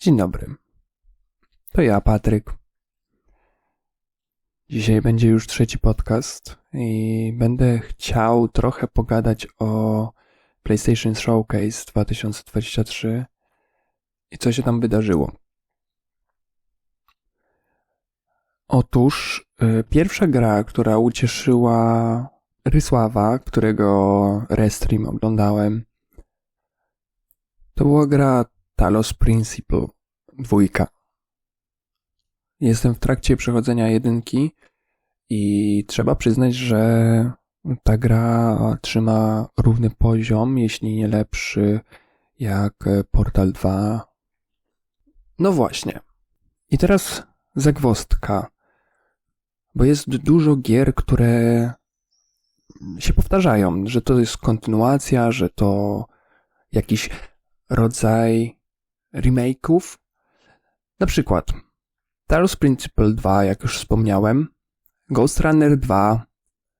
Dzień dobry. To ja, Patryk. Dzisiaj będzie już trzeci podcast i będę chciał trochę pogadać o PlayStation Showcase 2023 i co się tam wydarzyło. Otóż y, pierwsza gra, która ucieszyła Rysława, którego restream oglądałem, to była gra Talos Principle dwójka. Jestem w trakcie przechodzenia jedynki i trzeba przyznać, że ta gra trzyma równy poziom, jeśli nie lepszy, jak Portal 2. No właśnie. I teraz zagwostka. Bo jest dużo gier, które się powtarzają, że to jest kontynuacja, że to jakiś rodzaj remake'ów. Na przykład Talos Principle 2, jak już wspomniałem, Ghost Runner 2,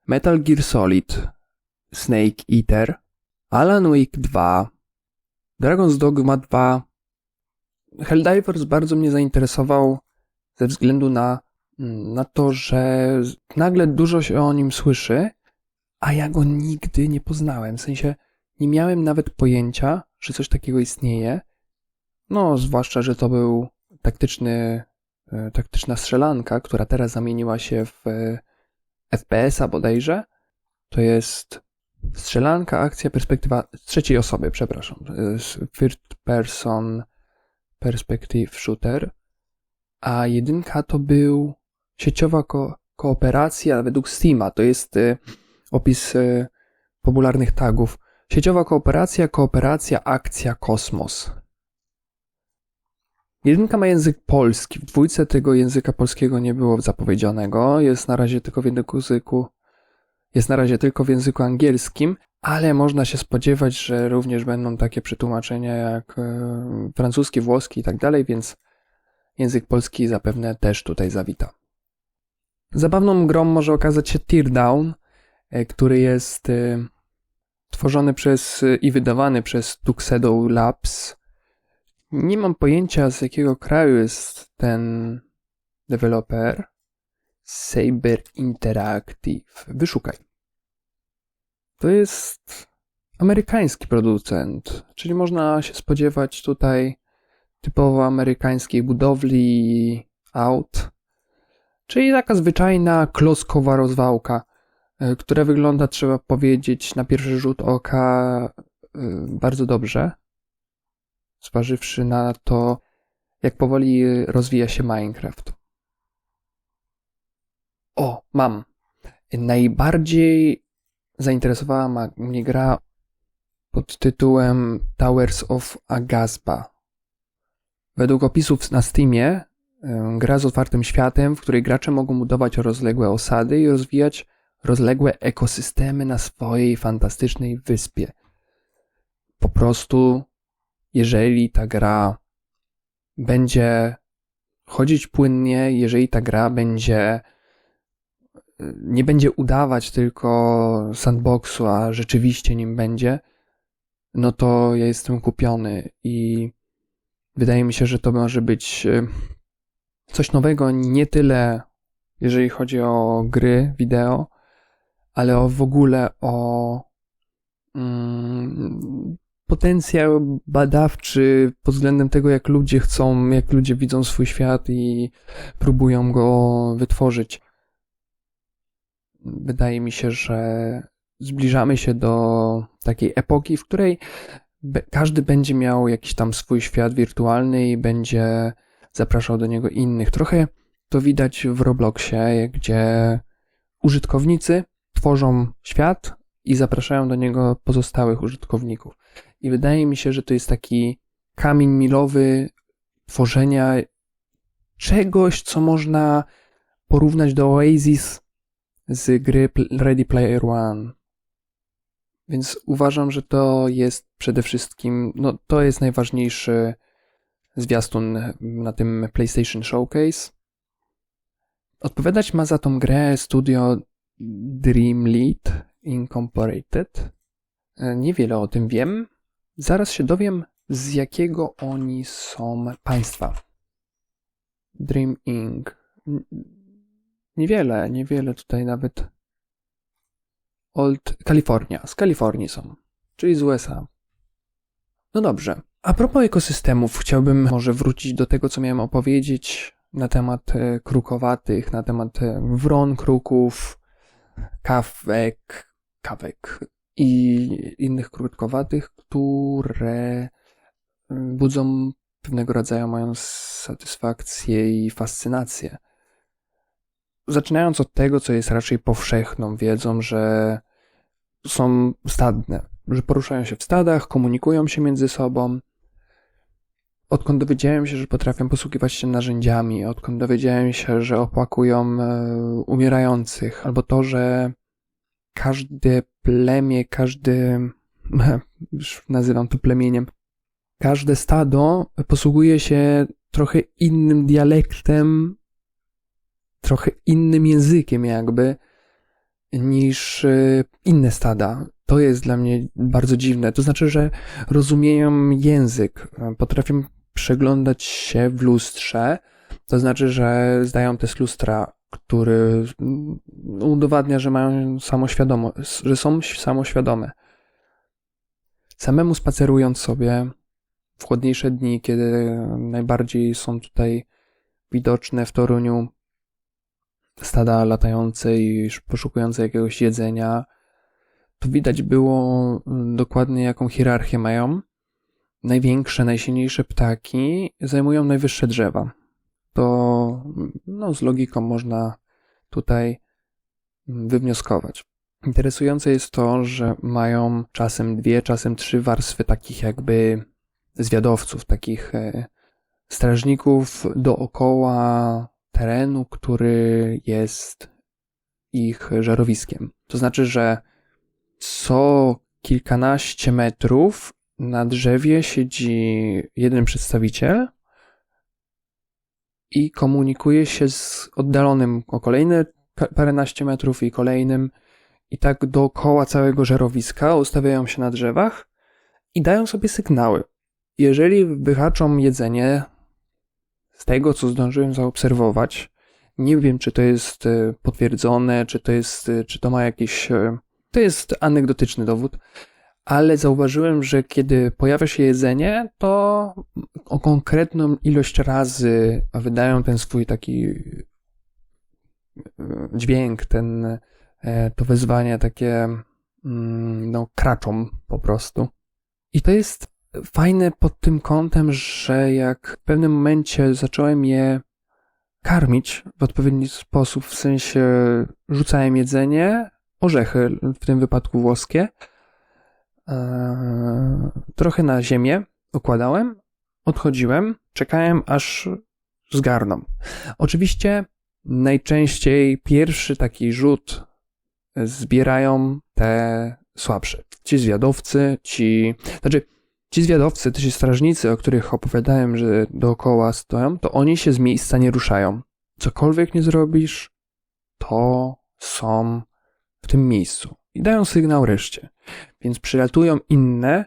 Metal Gear Solid, Snake Eater, Alan Wake 2, Dragon's Dogma 2. Helldivers bardzo mnie zainteresował ze względu na, na to, że nagle dużo się o nim słyszy, a ja go nigdy nie poznałem. W sensie nie miałem nawet pojęcia, że coś takiego istnieje. No, zwłaszcza, że to był taktyczny, e, taktyczna strzelanka, która teraz zamieniła się w e, FPS-a bodajże. To jest strzelanka, akcja, perspektywa trzeciej osoby, przepraszam. First person perspective shooter. A jedynka to był sieciowa ko kooperacja według Steama. To jest opis popularnych tagów. Sieciowa kooperacja, kooperacja, akcja, kosmos. Jedynka ma język polski. W dwójce tego języka polskiego nie było zapowiedzianego. Jest na razie tylko w języku, jest na razie tylko w języku angielskim, ale można się spodziewać, że również będą takie przetłumaczenia jak e, francuski, włoski i tak dalej, więc język polski zapewne też tutaj zawita. Zabawną grą może okazać się Teardown, e, który jest e, tworzony przez i wydawany przez Tuxedo Labs. Nie mam pojęcia z jakiego kraju jest ten deweloper. Saber Interactive. Wyszukaj. To jest amerykański producent, czyli można się spodziewać tutaj typowo amerykańskiej budowli aut, czyli taka zwyczajna kloskowa rozwałka. E, które wygląda, trzeba powiedzieć, na pierwszy rzut oka e, bardzo dobrze, zważywszy na to, jak powoli rozwija się Minecraft. O, mam. Najbardziej zainteresowała mnie gra pod tytułem Towers of Agasba. Według opisów na Steamie, e, gra z otwartym światem, w której gracze mogą budować rozległe osady i rozwijać rozległe ekosystemy na swojej fantastycznej wyspie. Po prostu, jeżeli ta gra będzie chodzić płynnie, jeżeli ta gra będzie nie będzie udawać tylko sandboxu, a rzeczywiście nim będzie, no to ja jestem kupiony i wydaje mi się, że to może być e, coś nowego, nie tyle jeżeli chodzi o gry wideo, ale o w ogóle o mm, potencjał badawczy pod względem tego, jak ludzie chcą, jak ludzie widzą swój świat i próbują go wytworzyć. Wydaje mi się, że zbliżamy się do takiej epoki, w której każdy będzie miał jakiś tam swój świat wirtualny i będzie zapraszał do niego innych. Trochę to widać w Robloxie, gdzie użytkownicy tworzą świat i zapraszają do niego pozostałych użytkowników. I wydaje mi się, że to jest taki kamień milowy tworzenia czegoś, co można porównać do Oasis z gry Ready Player One. Więc uważam, że to jest przede wszystkim, no to jest najważniejszy zwiastun na tym PlayStation Showcase. Odpowiadać ma za tą grę studio Dreamlead Incorporated. E, niewiele o tym wiem. Zaraz się dowiem z jakiego oni są państwa? Dream Inc. Niewiele, niewiele tutaj nawet. Old California. Z Kalifornii są, czyli z USA. No dobrze. A propos ekosystemów, chciałbym może wrócić do tego, co miałem opowiedzieć na temat e, krukowatych, na temat e, wron, kruków, kawek, kawek i innych krótkowatych, które budzą pewnego rodzaju moją satysfakcję i fascynację. Zaczynając od tego, co jest raczej powszechną wiedzą, że są stadne, że poruszają się w stadach, komunikują się między sobą. Odkąd dowiedziałem się, że potrafią posługiwać się narzędziami, odkąd dowiedziałem się, że opłakują e, umierających, albo to, że każde plemię, każdy, już nazywam to plemieniem, każde stado posługuje się trochę innym dialektem, trochę innym językiem jakby niż e, inne stada. To jest dla mnie bardzo dziwne. To znaczy, że rozumieją język, potrafią przeglądać się w lustrze, to znaczy, że zdają test lustra, który udowadnia, że mają samoświadomość, że są samoświadome. Samemu spacerując sobie w chłodniejsze dni, kiedy najbardziej są tutaj widoczne w Toruniu stada latające i poszukujące jakiegoś jedzenia, to widać było mm, dokładnie jaką hierarchię mają. Największe, najsilniejsze ptaki zajmują najwyższe drzewa. To no, z logiką można tutaj wywnioskować. Interesujące jest to, że mają czasem dwie, czasem trzy warstwy takich jakby zwiadowców, takich e, strażników dookoła terenu, który jest ich żarowiskiem. To znaczy, że co kilkanaście metrów na drzewie siedzi jeden przedstawiciel i komunikuje się z oddalonym o kolejne paręnaście metrów i kolejnym i tak dookoła całego żerowiska ustawiają się na drzewach i dają sobie sygnały. Jeżeli wyhaczą jedzenie z tego, co zdążyłem zaobserwować, nie wiem, czy to jest e, potwierdzone, czy to jest, e, czy to ma jakieś, e, to jest anegdotyczny dowód, ale zauważyłem, że kiedy pojawia się jedzenie, to o konkretną ilość razy wydają ten swój taki dźwięk, ten, to wezwanie takie, mm, no, kraczą po prostu. I to jest fajne pod tym kątem, że jak w pewnym momencie zacząłem je karmić w odpowiedni sposób, w sensie rzucałem jedzenie, orzechy, w tym wypadku włoskie, e, trochę na ziemię układałem, odchodziłem, czekałem aż zgarną. Oczywiście najczęściej pierwszy taki rzut zbierają te słabsze. Ci zwiadowcy, ci, znaczy Ci zwiadowcy, ci strażnicy, o których opowiadałem, że dookoła stoją, to oni się z miejsca nie ruszają. Cokolwiek nie zrobisz, to są w tym miejscu i dają sygnał reszcie. Więc przylatują inne,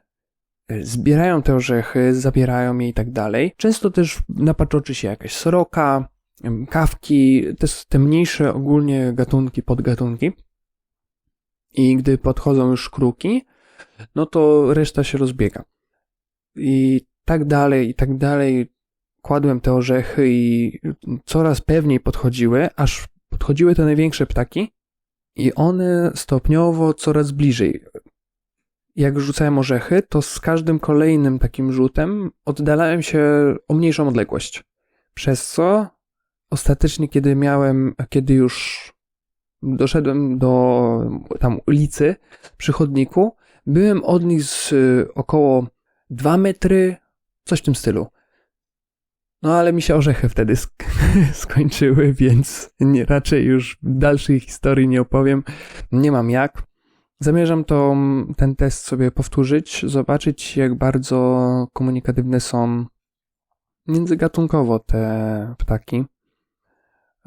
zbierają te orzechy, zabierają je i tak dalej. Często też napatoczy się jakaś sroka, kawki, te, te mniejsze ogólnie gatunki, podgatunki. I gdy podchodzą już kruki, no to reszta się rozbiega i tak dalej, i tak dalej. Kładłem te orzechy i coraz pewniej podchodziły, aż podchodziły te największe ptaki i one stopniowo coraz bliżej. Jak rzucałem orzechy, to z każdym kolejnym takim rzutem oddalałem się o mniejszą odległość. Przez co ostatecznie, kiedy miałem, kiedy już doszedłem do tam ulicy przy chodniku, byłem od nich z około dwa metry, coś w tym stylu. No ale mi się orzechy wtedy sk skończyły, więc nie, raczej już dalszej historii nie opowiem. Nie mam jak. Zamierzam to, ten test sobie powtórzyć, zobaczyć jak bardzo komunikatywne są międzygatunkowo te ptaki.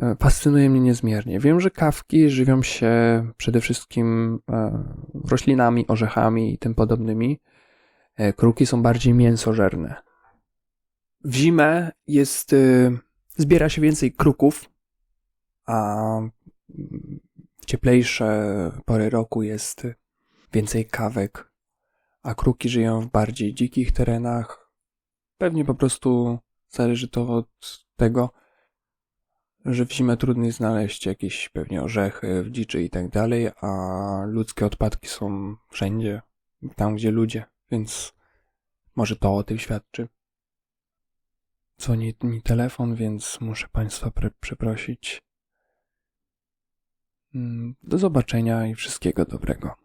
E, fascynuje mnie niezmiernie. Wiem, że kawki żywią się przede wszystkim e, roślinami, orzechami i tym podobnymi E, Kruki są bardziej mięsożerne. W zimę jest, y, zbiera się więcej kruków, a w cieplejsze pory roku jest więcej kawek, a kruki żyją w bardziej dzikich terenach. Pewnie po prostu zależy to od tego, że w zimę trudniej znaleźć jakieś pewnie orzechy w dziczy i tak dalej, a ludzkie odpadki są wszędzie, tam gdzie ludzie, więc może to o tym świadczy. Dzwoni mi telefon, więc muszę Państwa przeprosić. Mm, Do zobaczenia i wszystkiego dobrego.